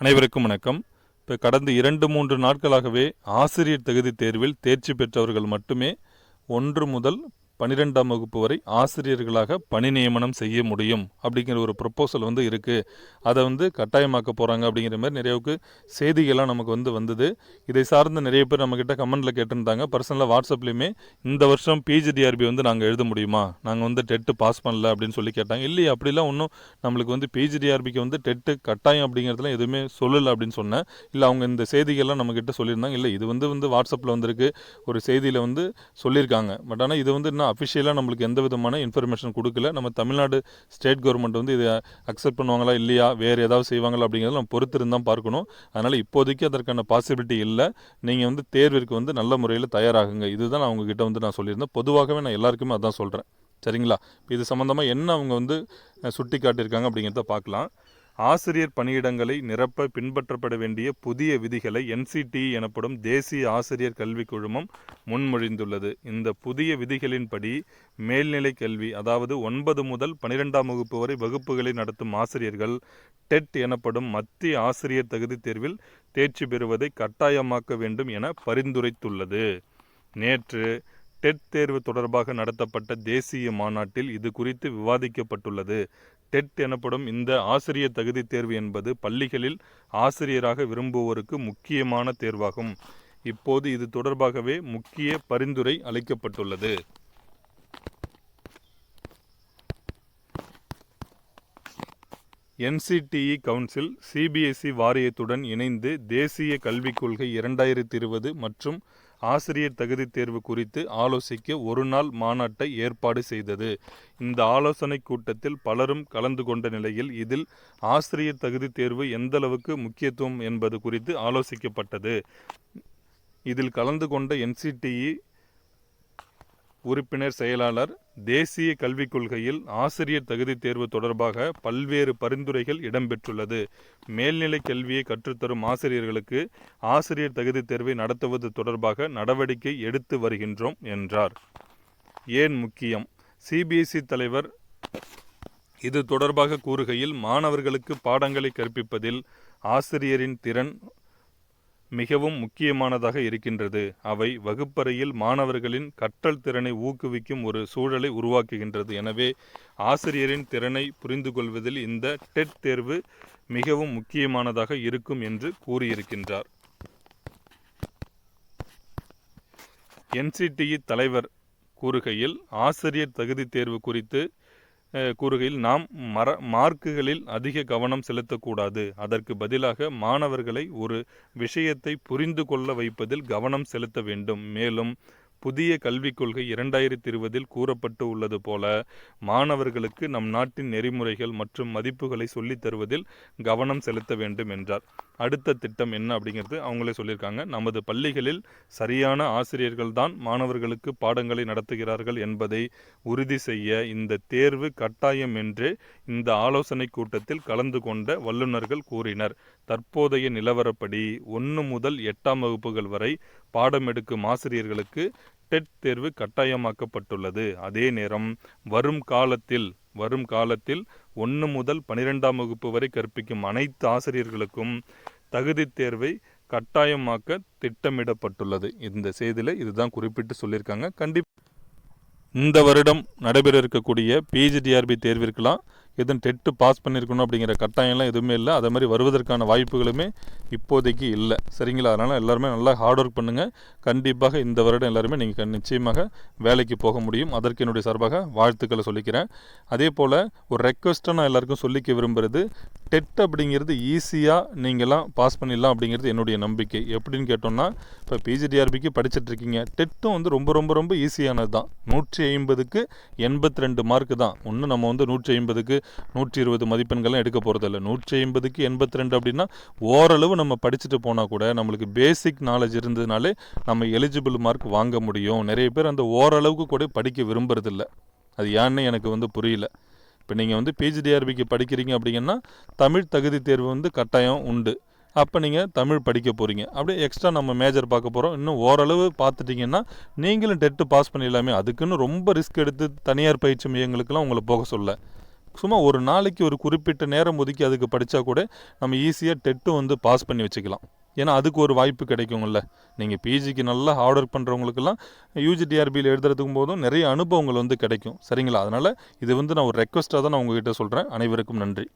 அனைவருக்கும் வணக்கம். இப்போ கடந்த இரண்டு மூன்று நாட்களாகவே ஆசிரியர் தகுதி தேர்வில் தேர்ச்சி பெற்றவர்கள் மட்டுமே ஒன்று முதல் பன்னிரெண்டாம் வகுப்பு வரை ஆசிரியர்களாக பணி நியமனம் செய்ய முடியும் அப்படிங்கிற ஒரு ப்ரொப்போசல் வந்து இருக்குது அதை வந்து கட்டாயமாக்க போகிறாங்க அப்படிங்கிற மாதிரி நிறையவுக்கு செய்திகள்லாம் நமக்கு வந்து வந்தது. இதை சார்ந்த நிறைய பேர் நம்மக்கிட்ட கமெண்டில் கேட்டிருந்தாங்க. பர்சனலாக வாட்ஸ்அப்லேயுமே இந்த வருஷம் பிஜிடிஆர்பி வந்து நாங்கள் எழுத முடியுமா? நாங்கள் வந்து டெட்டு பாஸ் பண்ணல அப்படின்னு சொல்லி கேட்டாங்க. இல்லையே அப்படிலாம் ஒன்றும் நம்மளுக்கு வந்து பிஜிடிஆர்பிக்கு வந்து டெட்டு கட்டாயம் அப்படிங்கிறதுலாம் எதுவுமே சொல்லலை அப்படின்னு சொன்னேன். இல்லை அவங்க இந்த செய்திகள்லாம் நம்மக்கிட்ட சொல்லியிருந்தாங்க. இல்லை இது வந்து வந்து வாட்ஸ்அப்பில் வந்திருக்கு. ஒரு செய்தியில் வந்து சொல்லியிருக்காங்க. பட் ஆனால் இது வந்து இன்னும் அஃபிஷியலாக நம்மளுக்கு எந்த விதமான இன்ஃபர்மேஷன் கொடுக்கல. நம்ம தமிழ்நாடு ஸ்டேட் கவர்மெண்ட் வந்து இதை அக்செப்ட் பண்ணுவாங்களா இல்லையா? வேறு ஏதாவது செய்வாங்களா அப்படிங்கிறத நம்ம பொறுத்திருந்தான் பார்க்கணும். அதனால் இப்போதைக்கு அதற்கான பாசிபிலிட்டி இல்லை. நீங்கள் வந்து தேர்விற்கு வந்து நல்ல முறையில் தயாராகுங்க. இதுதான் நான் உங்ககிட்ட வந்து நான் சொல்லியிருந்தேன். பொதுவாகவே நான் எல்லாருக்குமே அதான் சொல்கிறேன் சரிங்களா? இது சம்மந்தமாக என்ன அவங்க வந்து சுட்டி காட்டியிருக்காங்க அப்படிங்கிறத பார்க்கலாம். ஆசிரியர் பணியிடங்களை நிரப்ப பின்பற்றப்பட வேண்டிய புதிய விதிகளை என்சிடி எனப்படும் தேசிய ஆசிரியர் கல்விக் குழுமம் முன்மொழிந்துள்ளது. இந்த புதிய விதிகளின்படி மேல்நிலை கல்வி அதாவது ஒன்பது முதல் பனிரெண்டாம் வகுப்பு வரை வகுப்புகளை நடத்தும் ஆசிரியர்கள் டெட் எனப்படும் மத்திய ஆசிரியர் தகுதி தேர்வில் தேர்ச்சி பெறுவதை கட்டாயமாக்க வேண்டும் என பரிந்துரைத்துள்ளது. நேற்று டெட் தேர்வு தொடர்பாக நடத்தப்பட்ட தேசிய மாநாட்டில் இது குறித்து விவாதிக்கப்பட்டுள்ளது. டெட் எனப்படும் இந்த ஆசிரியர் தகுதி தேர்வு என்பது பள்ளிகளில் ஆசிரியராக விரும்புவோருக்கு முக்கியமான தேர்வாகும். இப்போது இது தொடர்பாகவே முக்கிய பரிந்துரை அளிக்கப்பட்டுள்ளது. என்சிடிஇ கவுன்சில் சிபிஎஸ்இ வாரியத்துடன் இணைந்து தேசிய கல்விக் கொள்கை இரண்டாயிரத்தி இருபது மற்றும் ஆசிரியர் தகுதி தேர்வு குறித்து ஆலோசிக்க ஒரு நாள் மாநாட்டை ஏற்பாடு செய்தது. இந்த ஆலோசனை கூட்டத்தில் பலரும் கலந்து கொண்ட நிலையில் இதில் ஆசிரியர் தகுதி தேர்வு எந்தளவுக்கு முக்கியத்துவம் என்பது குறித்து ஆலோசிக்கப்பட்டது. இதில் கலந்து கொண்ட என்சிடிஇ உறுப்பினர் செயலாளர் தேசிய கல்விக் கொள்கையில் ஆசிரியர் தகுதி தேர்வு தொடர்பாக பல்வேறு பரிந்துரைகள் இடம்பெற்றுள்ளது. மேல்நிலை கல்வியை கற்றுத்தரும் ஆசிரியர்களுக்கு ஆசிரியர் தகுதி தேர்வை நடத்துவது தொடர்பாக நடவடிக்கை எடுத்து வருகின்றோம் என்றார். ஏன் முக்கியம்? சிபிஎஸ்இ தலைவர் இது தொடர்பாக கூறுகையில் மாணவர்களுக்கு பாடங்களை கற்பிப்பதில் ஆசிரியரின் திறன் மிகவும் முக்கியமானதாக இருக்கின்றது. அவை வகுப்பறையில் மாணவர்களின் கற்றல் திறனை ஊக்குவிக்கும் ஒரு சூழலை உருவாக்குகின்றது. எனவே ஆசிரியரின் திறனை புரிந்து கொள்வதில் இந்த டெட் தேர்வு மிகவும் முக்கியமானதாக இருக்கும் என்று கூறியிருக்கின்றார். என்சிடிஇ தலைவர் கூறுகையில் ஆசிரியர் தகுதி தேர்வு குறித்து கூறுகையில் நாம் மர மார்க்குகளில் அதிக கவனம் செலுத்தக்கூடாது. அதற்கு பதிலாக மாணவர்களை ஒரு விஷயத்தை புரிந்து கொள்ள வைப்பதில் கவனம் செலுத்த வேண்டும். மேலும் புதிய கல்விக் கொள்கை இரண்டாயிரத்தி இருபதில் கூறப்பட்டு உள்ளது போல மாணவர்களுக்கு நம் நாட்டின் நெறிமுறைகள் மற்றும் மதிப்புகளை சொல்லித் தருவதில் கவனம் செலுத்த வேண்டும் என்றார். அடுத்த திட்டம் என்ன அப்படிங்கிறது அவங்களே சொல்லியிருக்காங்க. நமது பள்ளிகளில் சரியான ஆசிரியர்கள் தான் மாணவர்களுக்கு பாடங்களை நடத்துகிறார்கள் என்பதை உறுதி செய்ய இந்த தேர்வு கட்டாயம் என்று இந்த ஆலோசனை கூட்டத்தில் கலந்து கொண்ட வல்லுநர்கள் கூறினர். தற்போதைய நிலவரப்படி ஒன்று முதல் எட்டாம் வகுப்புகள் வரை பாடம் எடுக்கும் ஆசிரியர்களுக்கு டெட் தேர்வு கட்டாயமாக்கப்பட்டுள்ளது. அதே நேரம் வரும் காலத்தில் வரும் காலத்தில் ஒன்று முதல் பனிரெண்டாம் வகுப்பு வரை கற்பிக்கும் அனைத்து ஆசிரியர்களுக்கும் தகுதித் தேர்வை கட்டாயமாக்க திட்டமிடப்பட்டுள்ளது. இந்த செய்தியில் இதுதான் குறிப்பிட்டு சொல்லியிருக்காங்க. கண்டிப்பாக இந்த வருடம் நடைபெற இருக்கக்கூடிய பிஜிடிஆர்பி தேர்விற்கெல்லாம் எதுவும் டெட்டு பாஸ் பண்ணியிருக்கணும் அப்படிங்கிற கட்டாயம்லாம் எதுவுமே இல்லை. அதே மாதிரி வருவதற்கான வாய்ப்புகளுமே இப்போதைக்கு இல்லை. சரிங்களா? அதனால் எல்லாருமே நல்லா ஹார்ட் ஒர்க் பண்ணுங்கள் கண்டிப்பாக இந்த வருடம் எல்லாருமே நீங்கள் நிச்சயமாக வேலைக்கு போக முடியும். அதற்கு என்னுடைய சார்பாக வாழ்த்துக்களை சொல்லிக்கிறேன். அதே போல் ஒரு ரெக்வஸ்ட்டாக நான் எல்லாருக்கும் சொல்லிக்க விரும்புகிறது டெட் அப்படிங்கிறது ஈஸியாக நீங்களாம் பாஸ் பண்ணிடலாம் அப்படிங்கிறது என்னுடைய நம்பிக்கை. எப்படின்னு கேட்டோம்னா இப்போ பிஜிடிஆர்பிக்கு படிச்சுட்ருக்கீங்க டெட்டும் வந்து ரொம்ப ரொம்ப ரொம்ப ஈஸியானது தான் நூற்றி ஐம்பதுக்கு எண்பத்தி ரெண்டு மார்க்கு தான். ஒன்று நம்ம வந்து நூற்றி ஐம்பதுக்கு நூற்றி இருபது மதிப்பெண்கள்லாம் எடுக்க போகிறதில்ல நூற்றி ஐம்பதுக்கு எண்பத்தி ரெண்டு அப்படின்னா ஓரளவு நம்ம படிச்சுட்டு போனால் கூட நம்மளுக்கு பேசிக் நாலேஜ் இருந்ததுனாலே நம்ம எலிஜிபிள் மார்க் வாங்க முடியும். நிறைய பேர் அந்த ஓரளவுக்கு கூட படிக்க விரும்புறதில்ல. அது ஏன்னு எனக்கு வந்து புரியல. இப்போ நீங்கள் வந்து பிஜிடிஆர்பிக்கு படிக்கிறீங்க அப்படிங்கன்னா தமிழ் தகுதி தேர்வு வந்து கட்டாயம் உண்டு. அப்போ நீங்கள் தமிழ் படிக்க போகிறீங்க அப்படியே எக்ஸ்ட்ரா நம்ம மேஜர் பார்க்க போகிறோம் இன்னும் ஓரளவு பார்த்துட்டிங்கன்னா நீங்களும் டெட்டு பாஸ் பண்ணிடலாமே. அதுக்குன்னு ரொம்ப ரிஸ்க் எடுத்து தனியார் பயிற்சி மையங்களுக்கெல்லாம் உங்களை போக சொல்ல. சும்மா ஒரு நாளைக்கு ஒரு குறிப்பிட்ட நேரம் ஒதுக்கி அதுக்கு படித்தா கூட நம்ம ஈஸியாக டெட்டும் வந்து பாஸ் பண்ணி வச்சுக்கலாம். ஏன்னா அதுக்கு ஒரு வாய்ப்பு கிடைக்குங்கள்ல. நீங்கள் பிஜிக்கு நல்லா ஹார்ட் ஒர்க் பண்ணுறவங்களுக்கெல்லாம் யூஜிடிஆர்பியில் எழுதுறதுக்கும் போதும் நிறைய அனுபவங்கள் வந்து கிடைக்கும். சரிங்களா? அதனால் இது வந்து நான் ஒரு ரெக்வஸ்ட்டாக தான் நான் உங்ககிட்ட சொல்கிறேன் அனைவருக்கும் நன்றி.